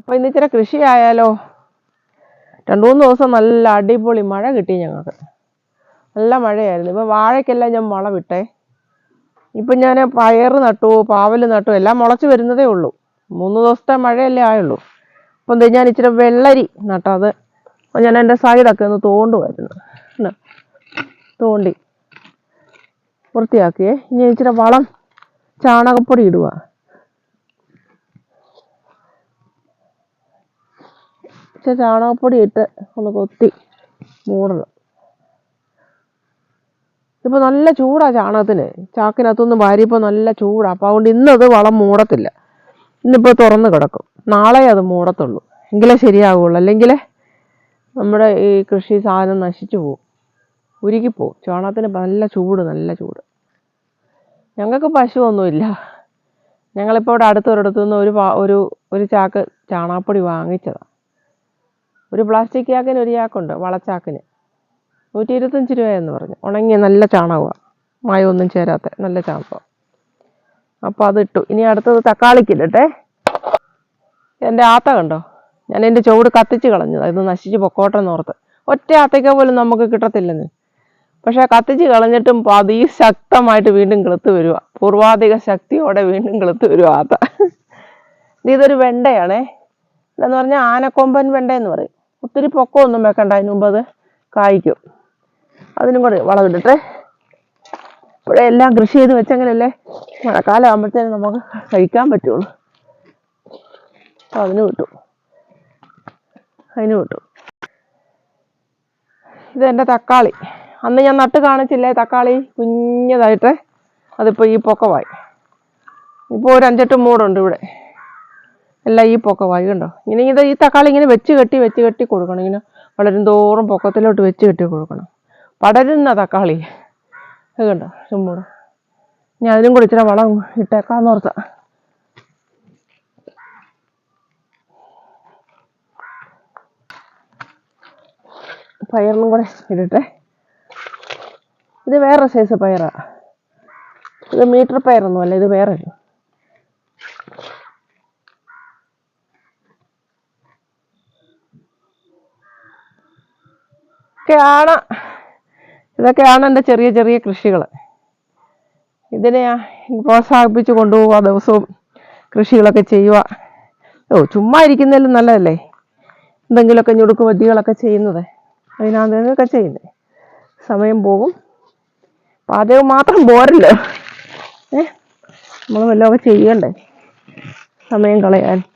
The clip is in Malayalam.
അപ്പോൾ ഇന്ന് ഇച്ചിരി കൃഷി ആയാലോ രണ്ട് മൂന്ന് ദിവസം നല്ല അടിപൊളി മഴ കിട്ടി ഞങ്ങൾക്ക്. നല്ല മഴയായിരുന്നു. ഇപ്പോൾ വാഴയ്ക്കെല്ലാം ഞാൻ മുള വിട്ടേ ഇപ്പം ഞാൻ പയർ നട്ടു പാവൽ നട്ടു എല്ലാം മുളച്ച് വരുന്നതേ ഉള്ളൂ. മൂന്ന് ദിവസത്തെ മഴയല്ലേ ആയുള്ളൂ. അപ്പം എന്താ ഞാൻ ഇച്ചിരി വെള്ളരി നട്ടത് അപ്പോൾ ഞാൻ എന്റെ സൈഡൊക്കെ ഒന്ന് തോണ്ടുമായിരുന്നു? തോണ്ടി. വൃത്തിയാക്കിയേ. ഇനി ഇച്ചിരി വളം ചാണകപ്പൊടി ഇടുക ഇച്ചിരി ചാണകപ്പൊടി ഇട്ട് ഒന്ന് കൊത്തി മൂടണം. ഇപ്പോൾ നല്ല ചൂടാണ് ചാണകത്തിന്. ചാക്കിനകത്തൊന്ന് വാരിയപ്പോൾ നല്ല ചൂടാണ് അപ്പോൾ അതുകൊണ്ട് ഇന്നത് വളം മൂടത്തില്ല. ഇന്നിപ്പോൾ തുറന്ന് കിടക്കും. നാളെ അത് മൂടത്തുള്ളൂ. എങ്കിലേ ശരിയാവുള്ളൂ. അല്ലെങ്കിൽ നമ്മുടെ ഈ കൃഷി സാധനം നശിച്ചു പോകും ഉരുകിപ്പോവും ചാണകത്തിന് നല്ല ചൂട് നല്ല ചൂട്. ഞങ്ങൾക്ക് പശുവൊന്നുമില്ല. ഞങ്ങളിപ്പോൾ ഇവിടെ അടുത്തൊരിടത്തു നിന്ന് ഒരു ഒരു ഒരു ചാക്ക് ചാണകപ്പൊടി വാങ്ങിച്ചതാണ് ഒരു പ്ലാസ്റ്റിക് ചാക്കിന് ഒരു ചാക്കുണ്ട് വളച്ചാക്കിന്. നൂറ്റി ഇരുപത്തഞ്ച് രൂപയെന്ന് പറഞ്ഞു. ഉണങ്ങിയ നല്ല ചാണകമാണ് മായമൊന്നും ചേരാത്ത നല്ല ചാണകം അപ്പോൾ അതിട്ടു. ഇനി അടുത്തത് തക്കാളിക്കില്ലട്ടെ. എന്റെ ആത്ത കണ്ടോ? ഞാൻ എന്റെ ചുവട് കത്തിച്ച് കളഞ്ഞത്. ഇത് നശിച്ച് പൊക്കോട്ടെന്ന് ഓർത്ത്. ഒറ്റ ആത്തയ്ക്ക പോലും നമുക്ക് കിട്ടത്തില്ലെന്ന്. പക്ഷേ കത്തിച്ച് കളഞ്ഞിട്ടും അതിശക്തമായിട്ട് വീണ്ടും കിളുത്ത് വരിക പൂർവാധിക ശക്തിയോടെ വീണ്ടും കിളുത്ത് വരിക ആത്ത. ഇത് ഇതൊരു വെണ്ടയാണേ. എന്ന് പറഞ്ഞാൽ ആനക്കൊമ്പൻ വെണ്ട എന്ന് പറയും. ഒത്തിരി പൊക്കമൊന്നും വെക്കണ്ട. അതിന് മുമ്പ് അത് കായ്ക്കും. അതിനും കൂടെ വളമിട്ടിട്ട് ഇപ്പോഴേ എല്ലാം കൃഷി ചെയ്ത് വെച്ചെങ്കിലല്ലേ മഴക്കാലം ആകുമ്പോഴത്തേനും നമുക്ക് കഴിക്കാൻ പറ്റുള്ളൂ. അപ്പോൾ അതിന് വിട്ടു. അതിന് വിട്ടു. ഇതെന്റെ തക്കാളി. അന്ന് ഞാൻ നട്ട് കാണിച്ചില്ലേ? തക്കാളി കുഞ്ഞതായിട്ട്. അതിപ്പോൾ ഈ പൊക്കമായി. ഇപ്പോൾ ഒരു അഞ്ചെട്ട് മൂടുണ്ട് ഇവിടെ. എല്ലാം ഈ പൊക്കമായി കണ്ടോ? ഇങ്ങനെ ഇത് ഈ തക്കാളി ഇങ്ങനെ വെച്ച് കെട്ടി വെച്ച് കെട്ടി കൊടുക്കണം. ഇങ്ങനെ വളരും തോറും പൊക്കത്തിലോട്ട് വെച്ച് കെട്ടി കൊടുക്കണം. പടരുന്ന തക്കാളി. അത് കണ്ടോ? ചുമ്മൂട് ഞാൻ അതിനും കൂടി ഇച്ചിരി വളം ഇട്ടേക്കാന്ന് ഓർത്ത. പയറിനും കൂടെ ഇടട്ടെ. ഇത് വേറെ സൈസ് പയറാ. ഇത് മീറ്റർ പയറൊന്നുമല്ല ഇത് വേറെ ഒരു ഇതൊക്കെയാണ്. ഇതൊക്കെയാണ് എന്റെ ചെറിയ ചെറിയ കൃഷികൾ ഇതിനെ പ്രോത്സാഹിപ്പിച്ച് കൊണ്ടുപോവുക ദിവസവും കൃഷികളൊക്കെ ചെയ്യുക. ഓ ചുമ്മാ ഇരിക്കുന്നതിലും നല്ലതല്ലേ? എന്തെങ്കിലുമൊക്കെ ഞുടുക്ക് വദ്യകളൊക്കെ ചെയ്യുന്നത്. അതിനകത്തൊക്കെ ചെയ്യുന്നത് സമയം പോകും. പാചകം മാത്രം പോരല്ലോ. ഏ? നമ്മൾ വല്ലതൊക്കെ ചെയ്യണ്ടേ? സമയം കളയാൻ.